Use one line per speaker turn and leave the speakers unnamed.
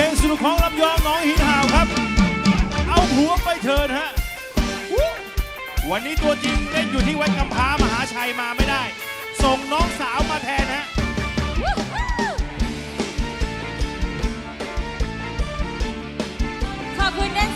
พลงสนุกของลำยองน้องหินหาวครับ เอาหัวไปเถินฮะ วันนี้ตัวจริงเล่นอยู่ที่วัดกำพร้ามหาชัยมาไม่ได้ ส่งน้องสาวมาแทนฮะ
ขอบคุณแดน